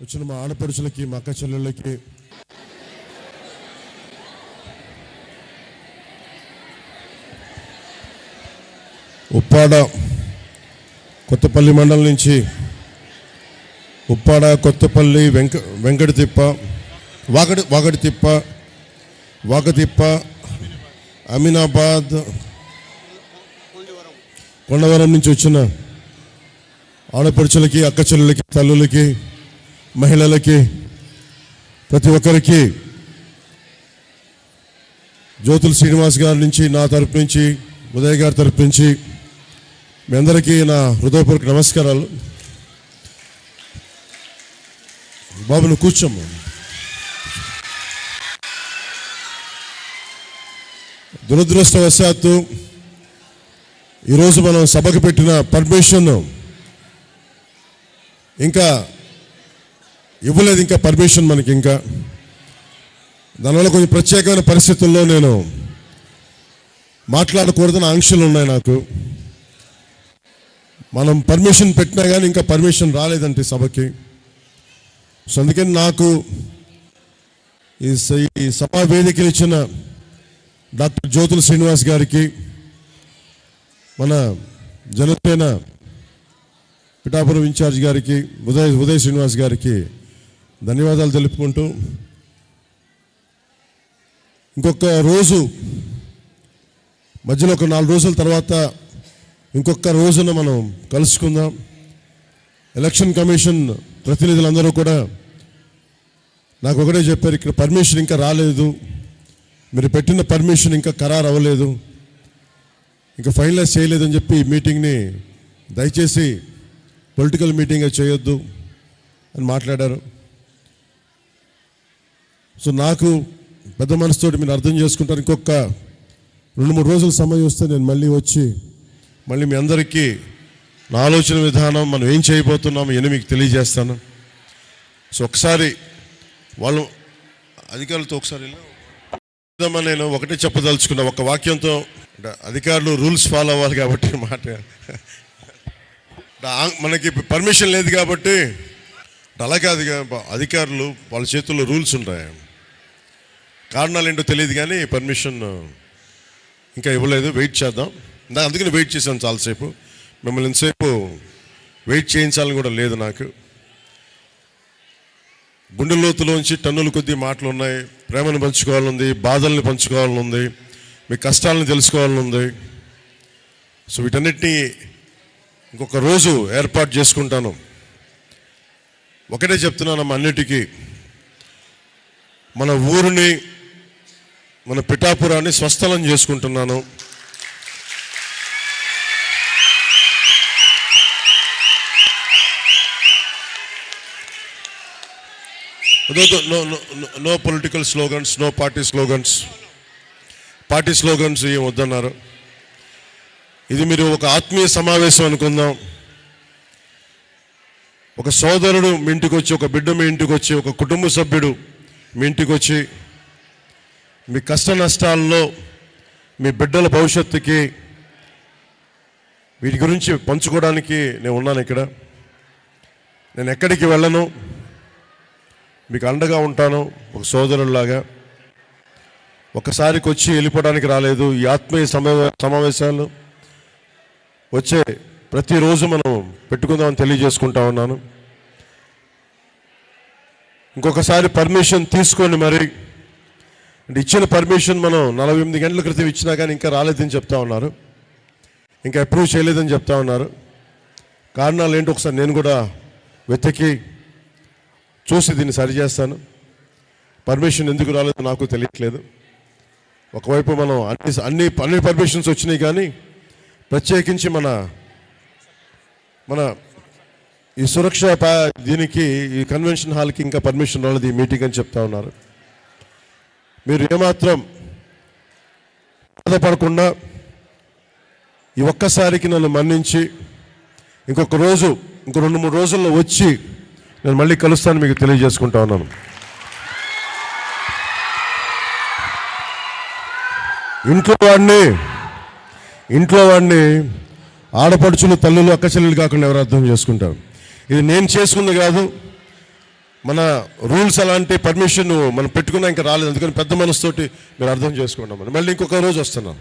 వచ్చిన మా ఆడపడుచులకి మా అక్క చెల్లెళ్ళకి. ఉప్పాడ కొత్తపల్లి మండలం నుంచి ఉప్పాడ కొత్తపల్లి వెంక వెంకటతిప్ప వాగడి వాకటితిప్ప వాకతిప్ప అమీనాబాద్ కొండవరం నుంచి వచ్చిన ఆడపడుచులకి అక్క చెల్లెలకి తల్లులకి మహిళలకి ప్రతి ఒక్కరికి జ్యోతుల శ్రీనివాస్ గారి నుంచి నా తరపు నుంచి ఉదయ్ గారి తరపు నుంచి మీ అందరికీ నా హృదయపూర్వక నమస్కారాలు. బాబు నువ్వు కూర్చోమ్మ. దురదృష్టవశాత్తు ఈరోజు మనం సభకు పెట్టిన పర్మిషన్ ఇంకా ఇవ్వలేదు ఇంకా పర్మిషన్ మనకి ఇంకా. దానివల్ల కొంచెం ప్రత్యేకమైన పరిస్థితుల్లో నేను మాట్లాడకూడదని ఆంక్షలు ఉన్నాయి నాకు. మనం పర్మిషన్ పెట్టినా కానీ ఇంకా పర్మిషన్ రాలేదంటే సభకి. సో అందుకని నాకు ఈ స- ఈ సభా వేదికలు ఇచ్చిన డాక్టర్ జ్యోతుల శ్రీనివాస్ గారికి మన జనసేన పిఠాపురం ఇన్ఛార్జ్ గారికి ఉదయ్ ఉదయ్ శ్రీనివాస్ గారికి ధన్యవాదాలు తెలుపుకుంటూ ఇంకొక రోజు మధ్యలో ఒక నాలుగు రోజుల తర్వాత ఇంకొక రోజున మనం కలుసుకుందాం. ఎలక్షన్ కమిషన్ ప్రతినిధులందరూ కూడా నాకు ఒకటే చెప్పారు ఇక్కడ పర్మిషన్ ఇంకా రాలేదు. మీరు పెట్టిన పర్మిషన్ ఇంకా ఖరారు అవ్వలేదు. ఇంకా ఫైనలైజ్ చేయలేదని చెప్పి ఈ మీటింగ్ని దయచేసి పొలిటికల్ మీటింగ్ చేయొద్దు అని మాట్లాడారు. సో నాకు పెద్ద మనసుతోటి మీరు అర్థం చేసుకుంటారు. ఇంకొక రెండు మూడు రోజులు సమయం వస్తే నేను మళ్ళీ వచ్చి మళ్ళీ మీ అందరికీ నా ఆలోచన విధానం మనం ఏం చేయబోతున్నామో ఇవన్నీ మీకు తెలియజేస్తాను. సో ఒకసారి వాళ్ళు అధికారులతో ఒకసారి ఇలా నేను ఒకటే చెప్పదలుచుకున్నా. ఒక వాక్యంతో అంటే అధికారులు రూల్స్ ఫాలో అవ్వాలి కాబట్టి మాట. మనకి పర్మిషన్ లేదు కాబట్టి అలా కాదు అధికారులు వాళ్ళ చేతుల్లో రూల్స్ ఉంటాయి. కారణాలు ఏంటో తెలియదు కానీ పర్మిషన్ ఇంకా ఇవ్వలేదు. వెయిట్ చేద్దాం. నా అందుకని వెయిట్ చేశాను చాలాసేపు. మిమ్మల్ని ఇంతసేపు వెయిట్ చేయించాలని కూడా లేదు నాకు. గుండె లోతులోంచి టన్నుల కొద్ది మాటలు ఉన్నాయి ప్రేమను పంచుకోవాలనుంది బాధల్ని పంచుకోవాలనుంది మీ కష్టాలను తెలుసుకోవాలనుంది. సో వీటన్నిటినీ ఇంకొక రోజు ఏర్పాటు చేసుకుంటాను. ఒకటే చెప్తున్నాను అన్నిటికీ. మన ఊరిని మన పిఠాపురాన్ని స్వస్థలం చేసుకుంటున్నాను. No no political slogans no party slogans party slogans ఏం వద్దన్నారు. ఇది మీరు ఒక ఆత్మీయ సమావేశం అనుకుందాం. ఒక సోదరుడు మీ ఇంటికి వచ్చి ఒక బిడ్డ మీ ఇంటికి వచ్చి ఒక కుటుంబ సభ్యుడు మీ ఇంటికి వచ్చి మీ కష్ట నష్టాల్లో మీ బిడ్డల భవిష్యత్తుకి వీటి గురించి పంచుకోవడానికి నేను ఉన్నాను ఇక్కడ. నేను ఎక్కడికి వెళ్ళను మీకు అండగా ఉంటాను ఒక సోదరుల్లాగా. ఒకసారికి వచ్చి వెళ్ళిపోవడానికి రాలేదు ఈ ఆత్మీయ సమా సమావేశాలు వచ్చే ప్రతిరోజు మనం పెట్టుకుందామని తెలియజేసుకుంటా ఉన్నాను. ఇంకొకసారి పర్మిషన్ తీసుకొని మరి అంటే ఇచ్చిన పర్మిషన్ మనం నలభై ఎనిమిది గంటల క్రితం ఇచ్చినా కానీ ఇంకా రాలేదని చెప్తా ఉన్నారు. ఇంకా అప్రూవ్ చేయలేదని చెప్తా ఉన్నారు. కారణాలు ఏంటో ఒకసారి నేను కూడా వెతికి చూసి దీన్ని సరిచేస్తాను పర్మిషన్ ఎందుకు రాలేదో నాకు తెలియట్లేదు. ఒకవైపు మనం అన్ని అన్ని అన్ని పర్మిషన్స్ వచ్చినాయి కానీ ప్రత్యేకించి మన మన ఈ సురక్ష దీనికి ఈ కన్వెన్షన్ హాల్కి ఇంకా పర్మిషన్ రాలేదు ఈ మీటింగ్ అని చెప్తా ఉన్నారు. మీరు ఏమాత్రం బాధపడకుండా ఈ ఒక్కసారికి నన్ను మన్నించి ఇంకొక రోజు ఇంకో రెండు మూడు రోజుల్లో వచ్చి నేను మళ్ళీ కలుస్తాను మీకు తెలియజేసుకుంటా ఉన్నాను. ఇంట్లో వాడిని ఇంట్లో వాడిని ఆడపడుచులు తల్లులు అక్క చెల్లెలు కాకుండా ఎవరు అర్థం చేసుకుంటారు? ఇది నేను చేసుకుంది కాదు మన రూల్స్ అలాంటి పర్మిషన్ మనం పెట్టుకున్నా ఇంకా రాలేదు. అందుకని పెద్ద మనసుతోటి మీరు అర్థం చేసుకోండి మళ్ళీ ఇంకొక రోజు వస్తున్నాను